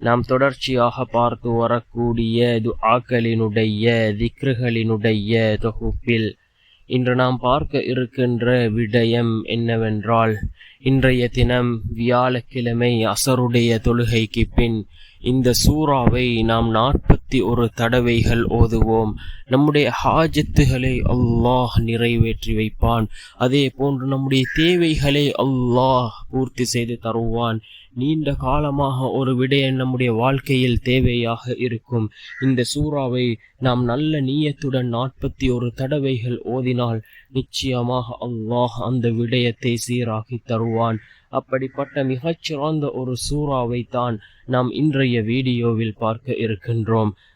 நாம் தொடர்ச்சியாக பார்த்து வரக்கூடிய துஆக்களினுடைய திக்ருகளினுடைய தொகுப்பில் இன்று நாம் பார்க்க இருக்கின்ற விடயம் என்னவென்றால் இன்றைய தினம் வியாழக்கிழமை அசருடைய தொழுகைக்கு பின் இந்த சூறாவை நாம் நாற்பத்தி ஒரு தடவைகள் ஓதுவோம். நம்முடைய ஹாஜத்துகளை அல்லாஹ் நிறைவேற்றி வைப்பான். அதே போன்று நம்முடைய தேவைகளை அல்லாஹ் பூர்த்தி செய்து தருவான். நீண்ட காலமாக ஒரு விடயம் நம்முடைய வாழ்க்கையில் தேவையாக இருக்கும். இந்த சூறாவை நாம் நல்ல நீயத்துடன் நாற்பத்தி ஒரு தடவைகள் ஓதினால் நிச்சயமாக அல்லாஹ் அந்த விடயத்தை சீராக்கி தருவான். அப்படிப்பட்ட மிகச்சிறந்த ஒரு சூறாவை தான் நாம் இன்றைய வீடியோவில் பார்க்க இருக்கின்றோம்.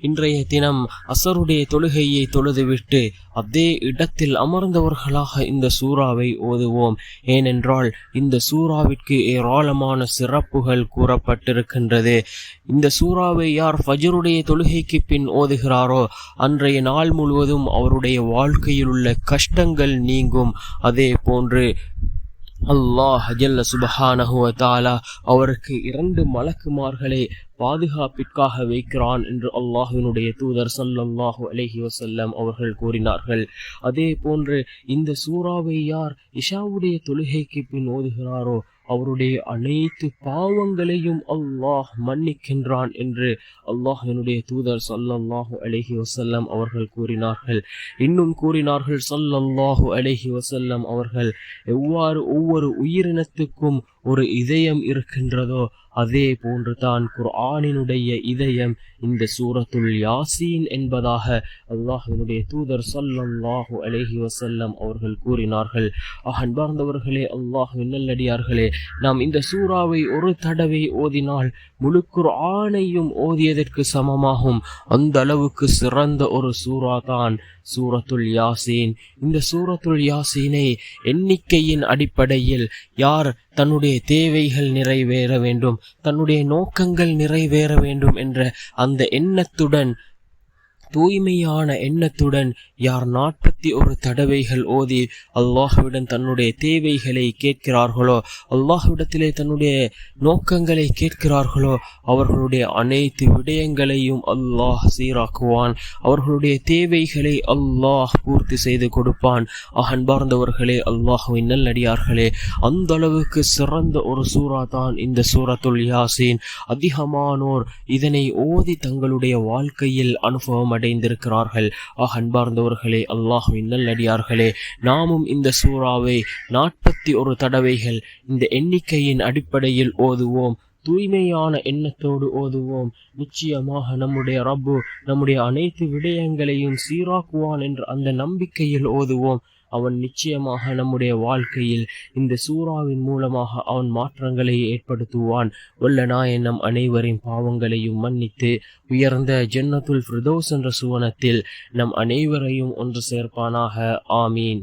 இன்றைய தினம் அசருடைய தொழுகையை தொழுதுவிட்டு அதே இடத்தில் அமர்ந்தவர்களாக இந்த சூறாவை ஓதுவோம். ஏனென்றால் இந்த சூறாவிற்கு ஏராளமான சிறப்புகள் கூறப்பட்டிருக்கின்றது. இந்த சூறாவை யார் ஃபஜருடைய தொழுகைக்கு பின் ஓதுகிறாரோ அன்றைய நாள் முழுவதும் அவருடைய வாழ்க்கையில் உள்ள கஷ்டங்கள் நீங்கும். அதே போன்று அல்லாஹ் ஜல்ல சுபஹானஹுவ தாலா அவருக்கு இரண்டு மலக்குமார்களை பாதுகாப்பிற்காக வைக்கிறான் என்று அல்லாஹினுடைய தூதர் சல்லல்லாஹு அலஹி வசல்லம் அவர்கள் கூறினார்கள். அதே போன்று இந்த சூறாவை யார் இஷாவுடைய தொழுகைக்கு பின் ஓதுகிறாரோ அவருடைய அனைத்து பாவங்களையும் அல்லாஹ் மன்னிக்கின்றான் என்று அல்லாஹ் என்னுடைய தூதர் சல்லல்லாஹு அலஹி வசல்லம் அவர்கள் கூறினார்கள். இன்னும் கூறினார்கள் சல்லல்லாஹு அலஹி வசல்லம் அவர்கள் எவ்வாறு ஒவ்வொரு உயிரினத்துக்கும் ஒரு இதயம் இருக்கின்றதோ அதே போன்று தான் குர்ஆனினுடைய இதயம். இந்த சூரத்துல் யாசீன் என்பதாக அல்லாஹினுடைய தூதர் சல்லல்லாஹு அலேஹி வசல்லம் அவர்கள் கூறினார்கள். அன்பார்ந்தவர்களே அல்லாஹ் நல்லடியார்களே நாம் இந்த சூறாவை ஒரு தடவை ஓதினால் முழு குர்ஆனையும் ஓதியதற்கு சமமாகும். அந்த அளவுக்கு சிறந்த ஒரு சூறா தான் சூரத்துல் யாசீன். இந்த சூரத்துல் யாசீனை எண்ணிக்கையின் அடிப்படையில் யார் தன்னுடைய தேவைகள் நிறைவேற வேண்டும் தன்னுடைய நோக்கங்கள் நிறைவேற வேண்டும் என்ற அந்த எண்ணத்துடன் தூய்மையான எண்ணத்துடன் யார் நாற்பத்தி ஒரு தடவைகள் ஓதி அல்லாஹுவிடம் தன்னுடைய தேவைகளை கேட்கிறார்களோ அல்லாஹுவிடத்திலே தன்னுடைய நோக்கங்களை கேட்கிறார்களோ அவர்களுடைய அனைத்து விடயங்களையும் அல்லாஹ் சீராக்குவான். அவர்களுடைய தேவைகளை அல்லாஹ் பூர்த்தி செய்து கொடுப்பான். அன்பார்ந்தவர்களே அல்லாஹுவின் நல்லடியார்களே அந்த அளவுக்கு சிறந்த ஒரு சூறா தான் இந்த சூரத்துல் யாசின். அதிகமானோர் இதனை ஓதி தங்களுடைய வாழ்க்கையில் அனுபவம் அடைந்திருக்கிறார்கள். ஆஹ் அன்பார்ந்தவர்களே அல்லாஹுவின் நல்லடியார்களே நாமும் இந்த சூறாவை நாற்பத்தி ஒரு தடவைகள் இந்த எண்ணிக்கையின் அடிப்படையில் ஓதுவோம். தூய்மையான எண்ணத்தோடு ஓதுவோம். நிச்சயமாக நம்முடைய ரப்பு நம்முடைய அனைத்து விடயங்களையும் சீராக்குவான் என்ற அந்த நம்பிக்கையில் ஓதுவோம். அவன் நிச்சயமாக நம்முடைய வாழ்க்கையில் இந்த சூறாவின் மூலமாக அவன் மாற்றங்களை ஏற்படுத்துவான். உள்ள நாயன் நம் அனைவரின் பாவங்களையும் மன்னித்து உயர்ந்த ஜன்னத்துல் ஃபிரதோஸ் என்ற சுவனத்தில் நம் அனைவரையும் ஒன்று சேர்ப்பானாக. ஆமீன்.